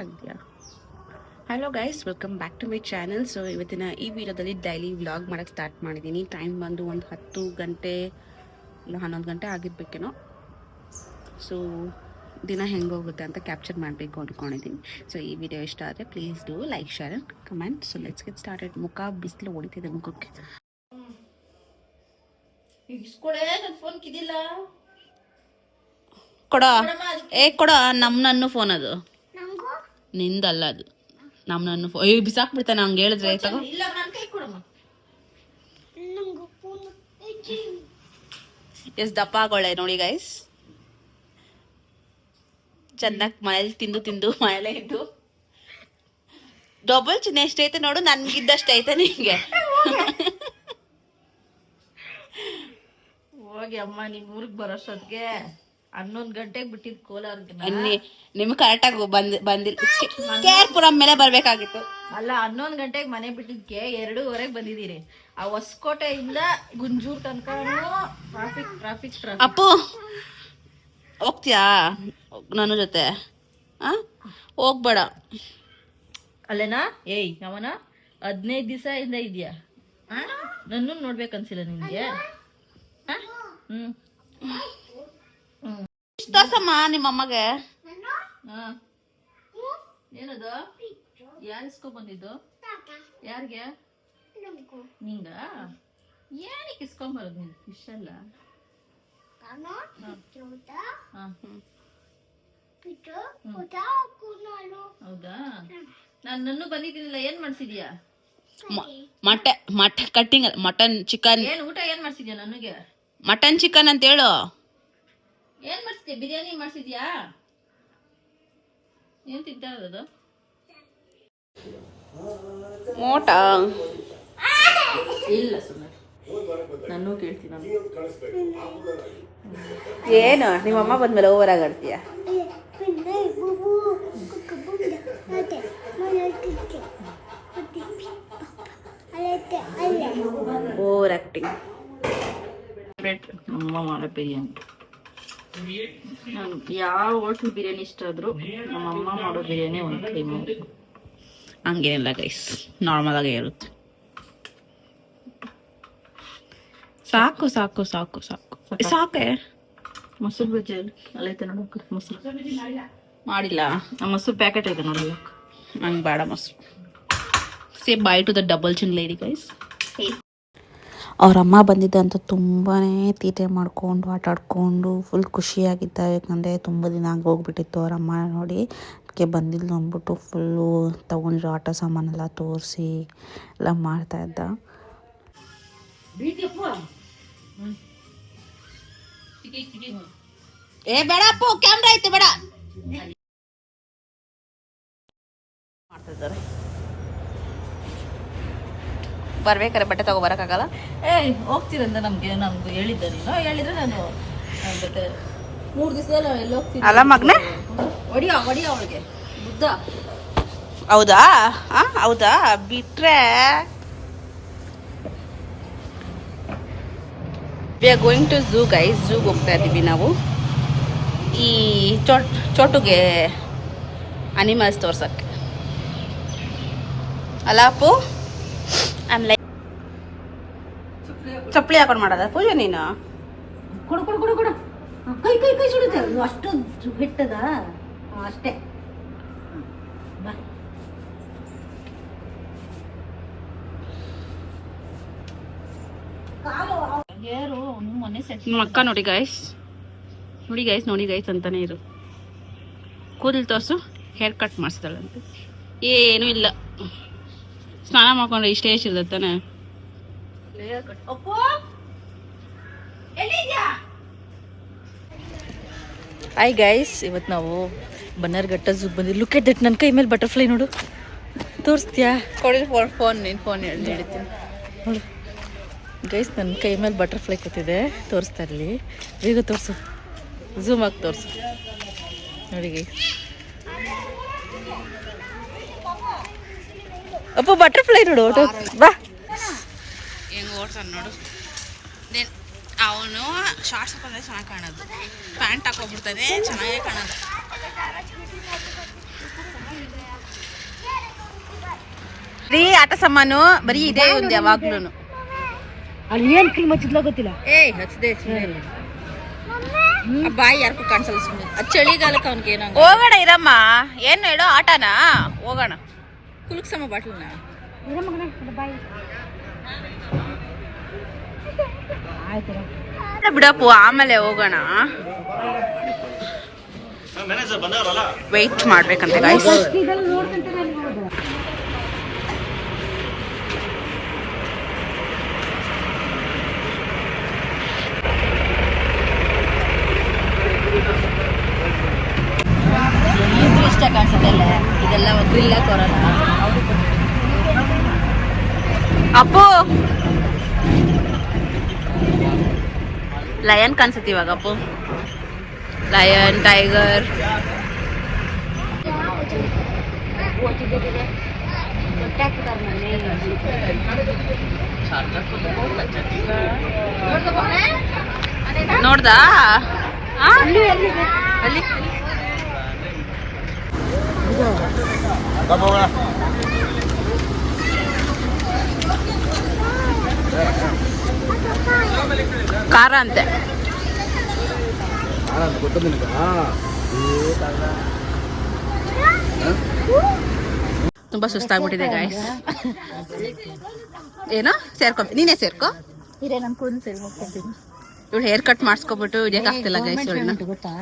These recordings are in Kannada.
ಆಗಿದೆಯಾ hello guys welcome back to my channel so ಇವತ್ತಿನ ಈ ವಿಡಿಯೋದಲ್ಲಿ ಡೈಲಿ ವ್ಲಾಗ್ ಮಾಡೋಕ್ಕೆ ಸ್ಟಾರ್ಟ್ ಮಾಡಿದ್ದೀನಿ ಟೈಮ್ ಬಂದು ಒಂದು ಹತ್ತು ಗಂಟೆ ಇಲ್ಲ ಹನ್ನೊಂದು ಗಂಟೆ ಆಗಿರ್ಬೇಕೇನೋ ಸೊ ದಿನ ಹೆಂಗೆ ಹೋಗುತ್ತೆ ಅಂತ ಕ್ಯಾಪ್ಚರ್ ಮಾಡಬೇಕು ಅಂದ್ಕೊಂಡಿದ್ದೀನಿ ಸೊ ಈ ವಿಡಿಯೋ ಇಷ್ಟ ಆದರೆ please do like share and comment so let's get started ಮುಖ ಬಿಸಿಲು ಹೊಡಿತಿದೆ ಮುಖಕ್ಕೆ. ಕೊಡ. ಏ ಕೊಡ. ನಮ್ಮ ನನ್ನ ಫೋನ್ ಅದು. ನಿಂದಲ್ಲ ಅದು. ನಮ್ಮ ನನ್ನ ಫೋನ್ ಏ ಬಿಸಾಕ್ಬಿಡ್ತಾನೆ ಹಂಗೆ ಹೇಳಿದ್ರೆ ತಗೋ. ಇಲ್ಲ ನನ್ ಕೈ ಕೊಡಮ್ಮ. ಎಷ್ಟು ದಪ್ಪ ಆಗೋಳೆ ನೋಡಿ ಗೈಸ್ ಚೆನ್ನಾಗಿ ಮನೇಲಿ ತಿಂದು ತಿಂದು ಮನೇಲೆ ಇದ್ದು. ಡಬಲ್ ಚಿನ್ನ ಎಷ್ಟೈತೆ ನೋಡು ನನ್ಗಿದ್ದಷ್ಟು ಐತೆ ನಿಂಗೆ. ಹೋಗಿ ಅಮ್ಮ ನಿಮ್ ಊರಿಗೆ ಬರೋಷ್ಟೊತ್ತಿಗೆ ಹನ್ನೊಂದ್ ಗಂಟೆಗೆ ಬಿಟ್ಟಿದ್ ಕೋಲಾರ್ಗೆ ಇನ್ನಿ ನಿಮ್ಗೆ ಕರೆಕ್ಟಾಗಿ ಬಂದ್ ಬಂದಿಲ್ಲ ಕೇರ್ಪುರಂ ಮೇಲೆ ಬರ್ಬೇಕಾಗಿತ್ತು. ಅಲ್ಲ ಹನ್ನೊಂದು ಗಂಟೆಗೆ ಮನೆ ಬಿಟ್ಟಿದ್ಕೆ ಎರಡೂವರೆಗೆ ಬಂದಿದ್ದೀರಿ ಆ ಹೊಸಕೋಟೆಯಿಂದ ಗುಂಜೂರ್ ತನಕ ಟ್ರಾಫಿಕ್ ಟ್ರಾಫಿಕ್ ಟ್ರಾಫಿಕ್ ಅಪ್ಪು ಹೋಗ್ತೀಯಾ? ನನ್ನ ಜೊತೆ. ಆ? ಹೋಗ್ಬೇಡ. ಅಲ್ಲೇನಾ? ಏಯ್ ಅವನ ಹದಿನೈದು ದಿವಸ ಇಂದ ಇದೆಯಾ ನನ್ನ ನೋಡ್ಬೇಕನ್ಸಿಲ್ಲ ನಿಮಗೆ ಆ? ಇಷ್ಟ್ ತೋರ್ಸಮ್ಮ ನಿಮ್ಮ ಅಮ್ಮಗೆ? ಹಾ. ಏನದು? ಯಾರು ಇಸ್ಕೊ ಬಂದಿದ್ದು? ಯಾರಿಗೆ? ನಿಂಗ? ಏನಕ್ಕೆ ಇಸ್ಕೊಂಬರೋದು ನೀನು? ಫಿಶ್ ಅಲ್ಲ? ಹಾ. ಹೌದಾ? ನಾನು ನನ್ನೂ ಬಂದಿದ್ದೀನಿಲ್ಲ ಏನ್ ಮಾಡ್ಸಿದ್ಯಾ? ಮಟ ಮಟ ಕಟ್ಟಿಂಗ್ ಮಟನ್ ಚಿಕನ್ ಏನ್ ಊಟ ಏನ್ ಮಾಡ್ಸಿದ್ಯಾ ನನಗೆ? ಮಟನ್ ಚಿಕನ್ ಅಂತ ಹೇಳು. ಏನ್ ಮಾಡ್ಸಿದ್ಯಾ ಬಿರಿಯಾನಿ ಮಾಡ್ಸಿದ್ಯಾ ಏನ್ ತಿಂತಾ ಇರೋದು? ಮೋಟ. ಇಲ್ಲ ಸುಮ್ಮನೆ ನಾನು ಕೇಳ್ತೀನಿ ನಾನು. ಏನು? ನಿಮ್ಮ ಅಮ್ಮ ಬಂದ್ಮೇಲೆ ಓವರ್ ಆಗಾಡ್ತೀಯ ಓವರ್ ಆಕ್ಟಿಂಗ್ ನಮ್ಮಮ್ಮ ಮಾಡೋ ಬಿರಿಯಾನಿ. ನಾನು ಯಾವ ಹೋಟ್ಲ್ ಬಿರಿಯಾನಿ ಇಷ್ಟ ಆದ್ರೂ ನಮ್ಮ ಅಮ್ಮ ಮಾಡೋ ಬಿರಿಯಾನಿ ಒಂದು ಕೈ ಮಾಡಿ ಹಂಗೇನಿಲ್ಲ ಗೈಸ್ ನಾರ್ಮಲ್ ಆಗೇ ಇರುತ್ತೆ. ಸಾಕು ಸಾಕು ಸಾಕು ಸಾಕು. ಸಾಕೆ? ಮೊಸರು ಬಜ್ಜಿ ಅಲ್ಲೈತೆ ನೋಡೋಕೆ ಮೊಸರು. ಮಾಡಿಲ್ಲ. ಆ ಮೊಸರು ಪ್ಯಾಕೆಟ್ ಐತೆ ನೋಡೋಕೆ ನಂಗೆ ಬೇಡ ಮೊಸರು. Say bye to the double chin lady guys ಅವ್ರ ಅಮ್ಮ ಬಂದಿದ್ದಂತ ತುಂಬಾ ತೀಟೆ ಮಾಡಿಕೊಂಡು ಆಟ ಆಡ್ಕೊಂಡು ಫುಲ್ ಖುಷಿಯಾಗಿದ್ದ. ಯಾಕಂದರೆ ತುಂಬ ದಿನ ಹಂಗೆ ಹೋಗ್ಬಿಟ್ಟಿತ್ತು ಅವ್ರ ಅಮ್ಮ ನೋಡಿ. ಅದಕ್ಕೆ ಬಂದಿಲ್ಲ ಅಂದ್ಬಿಟ್ಟು ಫುಲ್ಲು ತೊಗೊಂಡಿರೋ ಆಟ ಸಾಮಾನೆಲ್ಲ ತೋರಿಸಿ ಎಲ್ಲ ಮಾಡ್ತಾ ಇದ್ದ. ಏ ಬೇಡ ಅಪ್ಪು ಕ್ಯಾಮ್ರಾ ಐತೆ ಬೇಡ. ಮಾಡ್ತಿದ್ದಾರೆ ಬರ್ಬೇಕಾರೆ ಬಟ್ಟೆ ತಗೋ ಬರಕ್ಕಾಗಲ್ಲ? ಏಯ್ ಹೋಗ್ತೀರಂತ ನಮ್ಗೆ ನಮ್ಗೆ ಹೇಳಿದ್ದ ನೀನು. ಹೇಳಿದ್ರೆ ನಾನು ಮೂರ್ ಮೂರು ದಿವಸದಲ್ಲಿ ಎಲ್ಲ ಹೋಗ್ತೀನಿ. ಅಲ್ಲ ಮಗ್ನೆ? ಒಡಿಯ ಒಡಿಯ ಅವಳಿಗೆ. ಬುದ್ಧ. ಹೌದಾ? ಆ ಹೌದಾ? ಬಿಟ್ರೆ we are going to zoo guys ಝೂಗೆ ಹೋಗ್ತಾ ಇದ್ದೀವಿ ನಾವು. ಈ ಚೋಟ್ ಚೋಟುಗೆ ಅನಿಮಲ್ಸ್ ತೋರ್ಸಕ್ಕೆ. ಅಲಾಪು ಅಪ್ಪು ಐಮ್ ಲೈಕ್ ಚಪ್ಪಲಿ ಹಾಕೊಂಡು ಮಾಡದ ಪೂಜೆ ನೀನು? ಕೊಡು ಕೊಡು ಕೊಡು ಕೊಡು. ಕೈ ಕೈ ಕೈ ಸುಡುತ್ತೆ. ಅಷ್ಟು ಹಿಟ್ಟದ? ಅಷ್ಟೇ. ಬಾ. ನಮ್ಮ ಅಕ್ಕ ನೋಡಿ ಗಾಯ್ಸ್ ನೋಡಿ ಗಾಯ್ಸ್ ನೋಡಿ ಗಾಯ್ಸ್ ಅಂತಾನೆ ಇರು. ಕೂದಲು ತೋರಿಸು ಹೇರ್ ಕಟ್ ಮಾಡಿಸ್ತಾಳಂತೆ ಏನೂ ಇಲ್ಲ. ಸ್ನಾನ ಮಾಡ್ಕೊಂಡ್ರೆ ಇಷ್ಟೇ ಅಪ್ಪು ಎಲ್ಲಿದ್ಯಾ? ಹಾಯ್ ಗೈಸ್ ಇವತ್ತು ನಾವು ಬನ್ನರ್ಘಟ್ಟ ಝೂ ಬಂದಿವಿ ಲುಕ್ ಎಟ್ ದಟ್ ನನ್ನ ಕೈ ಮೇಲೆ ಬಟರ್ಫ್ಲೈ ನೋಡು. ತೋರಿಸ್ತೀಯಾ? ಕೊಡಿ ಫೋನ್ ಫೋನ್ ನೀನು ಫೋನ್ ಹೇಳಿ ಹೇಳ್ತೀನಿ. ನೋಡು. ಗೈಸ್ ನನ್ನ ಕೈ ಮೇಲೆ ಬಟರ್ಫ್ಲೈ ಕೂತಿದೆ. ತೋರಿಸ್ತಾ ಇರಲಿ. ಬೇಗ ತೋರಿಸು. ಝೂಮ್ ಆಗಿ ತೋರಿಸು. ನೋಡಿ ಗೈಸ್ ಅಪ್ಪ ಬಟರ್ಫ್ಲೈ ನೋಡು. ಬಾ. ಹೆಂಗೆ ಓಡ್ತಾನೆ ನೋಡು. ಅವನು ಶಾರ್ಟ್ಸ್ ಹಾಕೊಂಡ್ರೆ ಚೆನ್ನಾಗಿ ಕಾಣೋದು. ಪ್ಯಾಂಟ್ ಹಾಕೊಂಡ್ಬಿಡ್ತಾನೆ ಚೆನ್ನಾಗೇ ಕಾಣೋದು. ರೀ ಆಟ ಸಾಮಾನು ಬರೀ ಇದೇ ಒಂದು ಯಾವಾಗ್ಲೂ ಅಲ್ಲಿ ಏನ್ ಕ್ರೀಮ್ ಹಚ್ಚಿದ್ಲ ಗೊತ್ತಿಲ್ಲ. ಏಯ್ ಹಚ್ಚದೆ ಬಾಯಿ ಯಾರಿಗೂ ಕಾಣಿಸಲ್ಲ ಸುಮ್ಮನೆ ಅದು ಚಳಿಗಾಲಕ್ಕೆ ಅವ್ನಿಗೆ ಏನೋ ಹೋಗೋಣ ಇರಮ್ಮ. ಏನು ಹೇಳೋ ಆಟನಾ? ಹೋಗೋಣ. ಕುಲುಕ್ಸಮ್ಮ ಬಾಟ್ಲನ್ನ? ಬಾಯ್. ಬಿಡಪ್ಪು ಆಮೇಲೆ ಹೋಗೋಣ ವೆಯ್ಟ್ ಮಾಡ್ಬೇಕಂತೆ ಗಾಯ್ಸ್ ಇದೆಲ್ಲ ನೋಡ್ಕೊಂತ ನಾನು ಹೋಗೋದು ಇಷ್ಟ ಕಾಣಿಸೋದಲ್ಲ ಇದೆಲ್ಲ ಗ್ರಿಲ್ಲ ಕೊರಲ್ಲ ಅಪ್ಪು ಲಯನ್ ಕಾಣಿಸುತ್ತೆ ಇವಾಗ ಅಪ್ಪು ಲಯನ್ ಟೈಗರ್ ನೋಡ್ದಾ? ಆ? ಅಲ್ಲಿ. ಖಾರ ಅಂತೆ. ತುಂಬಾ ಸುಸ್ತಾಗ್ಬಿಟ್ಟಿದೆ ಗಾಯ್ಸ್ ಏನೋ ಸೇರ್ಕೊ ನೀನೇ ಸೇರ್ಕೊ. ಇರೇ ನನ್ ಕೂದಲು ಸರಿ ಹೋಗ್ತೀನಿ. ಇವಳು ಹೇರ್ ಕಟ್ ಮಾಡಿಸ್ಕೊಬಿಟ್ಟು ಇಡಿಯಕ್ ಆಗ್ತಿಲ್ಲ ಗೈಸ್ ಇವಳನ್ನ? ಗೊತ್ತಾ?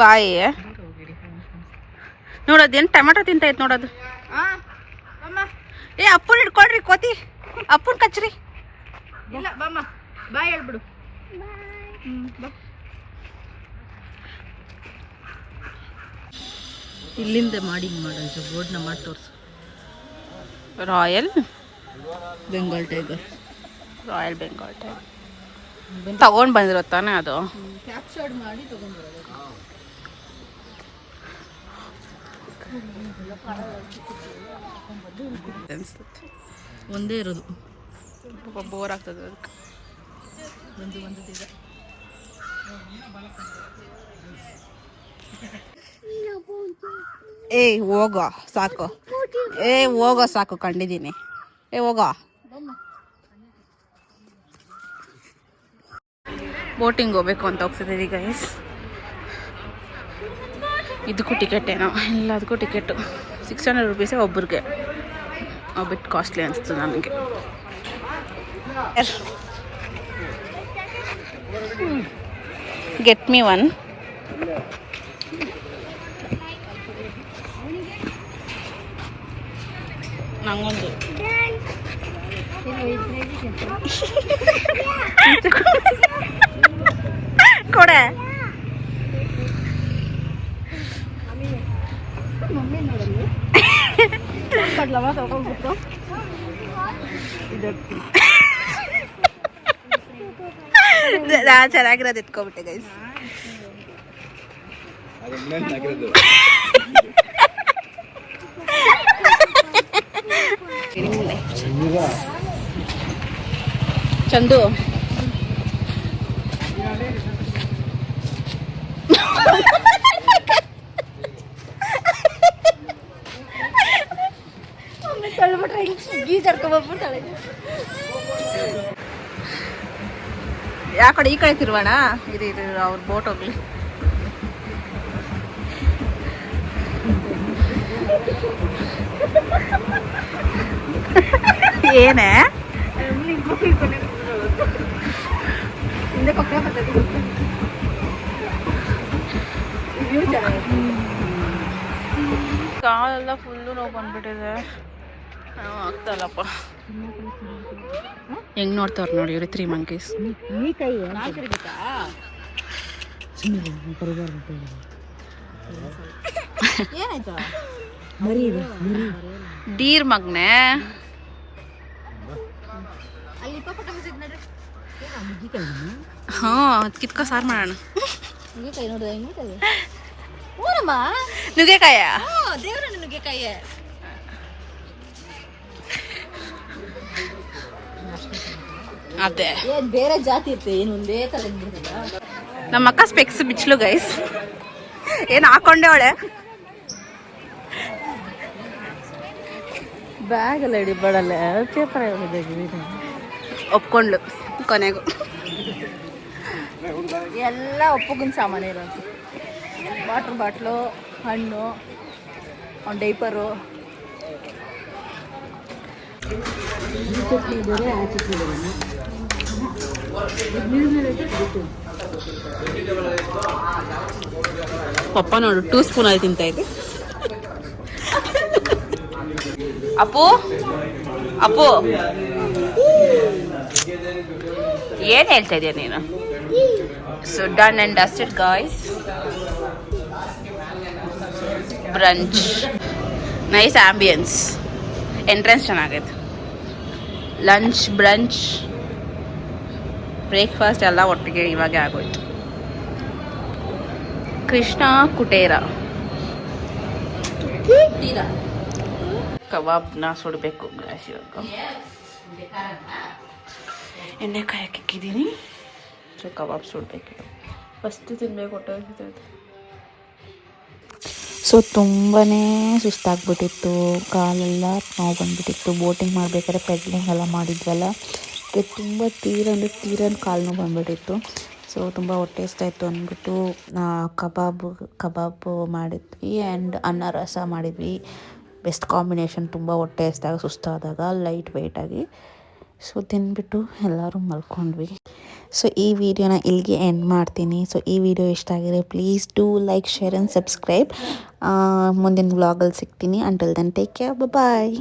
ಬಾಯಿ. ನೋಡೋದೇನು ಟೊಮೆಟೊ ತಿಂತೈತ್ ನೋಡೋದು. ಏ ಅಪ್ಪನ್ ಹಿಡ್ಕೊಳ್ರಿ ಕೋತಿ. ಅಪ್ಪನ್ ಕಚ್ರಿ. ಇಲ್ಲ ಬಮ್ಮ. ಬಾಯ್ ಹೇಳ್ಬಿಡು. ಇಲ್ಲಿಂದ ಮಾಡಿ ಮಾಡೋದು ಬೋರ್ಡ್ನ ಮಾಡಿ ತೋರಿಸು. Royal? Bengal tiger. Royal Bengal tiger. ತಗೊಂಡ್ ಬಂದಿರೋ ತಾನೇ ಅದು? ಕ್ಯಾಪ್ಚರ್ಡ್ ಮಾಡಿ ಒಂದೇ ಇರೋದು. ಬೋರ್ ಆಗ್ತದೆ ಅದಕ್ಕೆ. ಒಂದು ಒಂದು ದಿನ ಏ, ಹೋಗೋ, ಸಾಕು. ಏ, ಹೋಗೋ, ಸಾಕು, ಕಂಡಿದ್ದೀನಿ. ಏ, ಹೋಗೋ. ಬೋಟಿಂಗ್ ಹೋಗ್ಬೇಕು ಅಂತ ಹೋಗ್ತಿದ್ದೀವಿ ಗೈಸ್ ಇದಕ್ಕೂ ಟಿಕೆಟ್ ಏನೋ ಎಲ್ಲದಕ್ಕೂ ಟಿಕೆಟು. ಸಿಕ್ಸ್ ಹಂಡ್ರೆಡ್ ರುಪೀಸೇ ಒಬ್ಬರಿಗೆ ಬಿಟ್ಟು ಕಾಸ್ಟ್ಲಿ ಅನಿಸ್ತು ನನಗೆ. ಗೆಟ್ ಮೀ ಒನ್ ನಂಗೊಂದು ಕೊಡೆ ನಾ ಚೆನ್ನಾಗಿರೋದು ಎತ್ಕೊಬಿಟ್ಟೆ ಗೈಸ್ ಚಂದು ಯಾ ಕಡೆ ಈ ಕಡೆ ತಿರುವಣ ಇದು ಇದು ಅವ್ರ ಬೋಟ್ ಹೋಗ್ಲಿ ಏನೇ ಕಾಲೆಲ್ಲ ಫುಲ್ಲು ನೋವು ಬಂದ್ಬಿಟ್ಟಿದೆ ನಾವು ಆಗ್ತಲ್ಲಪ್ಪ ಹೆಂಗ್ ನೋಡ್ತಾವ್ರ ನೋಡಿ ಇವ್ರಿ ತ್ರೀ ಮಂಕೀಸ್ ಡೀರ್ ಮಗ್ನೆ. ಹಾ ಕಿತ್ಕ ಸಾರು ಮಾಡೋಣ. ನುಗ್ಗೆಕಾಯ ನುಗ್ಗೆಕಾಯಿ ಊರಮ್ಮ ನುಗ್ಗೆಕಾಯ ದೇವ್ರ ನುಗ್ಗೆಕಾಯಿ ಅದೇ. ಬೇರೆ ಜಾತಿ ಇರ್ತದೆ ಏನು ಒಂದೇ ತರ ನಮ್ಮ ಅಕ್ಕ ಸ್ಪೆಕ್ಸ್ ಬಿಚ್ಚಲು ಗೈಸ್ ಏನು ಹಾಕೊಂಡೆ ಅವಳೆ? ಬ್ಯಾಗ್ ಇಡಿ ಬಡಲ್ಲ ಪೇಪರ್ ಒಪ್ಕೊಂಡ್ಲು ಕೊನೆಗೂ. ಎಲ್ಲ ಒಪ್ಪಗಿನ ಸಾಮಾನು ಇರೋದು. ವಾಟ್ರ್ ಬಾಟ್ಲು ಹಣ್ಣು ಡೈಪರು ಪಪ್ಪ ನೋಡು ಟೂ ಸ್ಪೂನ್ ಅಲ್ಲಿ ತಿಂತಾ ಇದೆ ಅಪ್ಪು ಅಪ್ಪು. ಏನ್ ಹೇಳ್ತಾ ಇದೀಯ ನೀನು? So done and dusted guys brunch nice ambience entrance ಚೆನ್ನಾಗೈತೆ. ಲಂಚ್ ಬ್ರಂಚ್ ಬ್ರೇಕ್ಫಾಸ್ಟ್ ಎಲ್ಲ ಒಟ್ಟಿಗೆ ಇವಾಗೆ ಆಗೋಯ್ತು. ಕೃಷ್ಣ ಕುಟೇರ. ಕಬಾಬ್ನ ಸುಡಬೇಕು. ಗ್ಯಾಸ್ ಇವಾಗ ಎಣ್ಣೆ ಕಾಯಕ್ಕೆ ಇಕ್ಕಿದ್ದೀನಿ ಸೊ ಕಬಾಬ್ ಸುಡಬೇಕು. ಫಸ್ಟ್ ತಿನ್ಬೇಕು, ಹೊಟ್ಟೆ ಸೊ ತುಂಬಾ ಸುಸ್ತಾಗ್ಬಿಟ್ಟಿತ್ತು. ಕಾಲೆಲ್ಲ ನೋವು ಬಂದ್ಬಿಟ್ಟಿತ್ತು. ಬೋಟಿಂಗ್ ಮಾಡಬೇಕಾದ್ರೆ ಪೆಡ್ಲಿಂಗ್ ಎಲ್ಲ ಮಾಡಿದ್ವಲ್ಲ. ಅದಕ್ಕೆ ತುಂಬ ತೀರ ಅಂದರೆ ತೀರ ಕಾಲು ನೋವು ಬಂದ್ಬಿಟ್ಟಿತ್ತು. ಸೊ, ತುಂಬ ಹೊಟ್ಟೆ ಇತ್ತು ಅಂದ್ಬಿಟ್ಟು ಕಬಾಬ್ ಕಬಾಬ್ ಮಾಡಿದ್ವಿ ಆ್ಯಂಡ್ ಅನ್ನ ರಸ ಮಾಡಿದ್ವಿ. Best combination. ತುಂಬ ಹೊಟ್ಟೆ ಹಸ್ದಾಗ ಸುಸ್ತಾದಾಗ, ಲೈಟ್ ವೆಯ್ಟಾಗಿ ಸೊ ತಿನ್ಬಿಟ್ಟು ಎಲ್ಲರೂ ಮಲ್ಕೊಂಡ್ವಿ. ಸೊ ಈ ವಿಡಿಯೋನ ಇಲ್ಲಿಗೆ ಎಂಡ್ ಮಾಡ್ತೀನಿ. ಸೊ ಈ ವಿಡಿಯೋ ಇಷ್ಟ ಆಗಿದೆ please do like share and subscribe ಮುಂದಿನ ವ್ಲಾಗಲ್ಲಿ ಸಿಗ್ತೀನಿ. Until then take care bye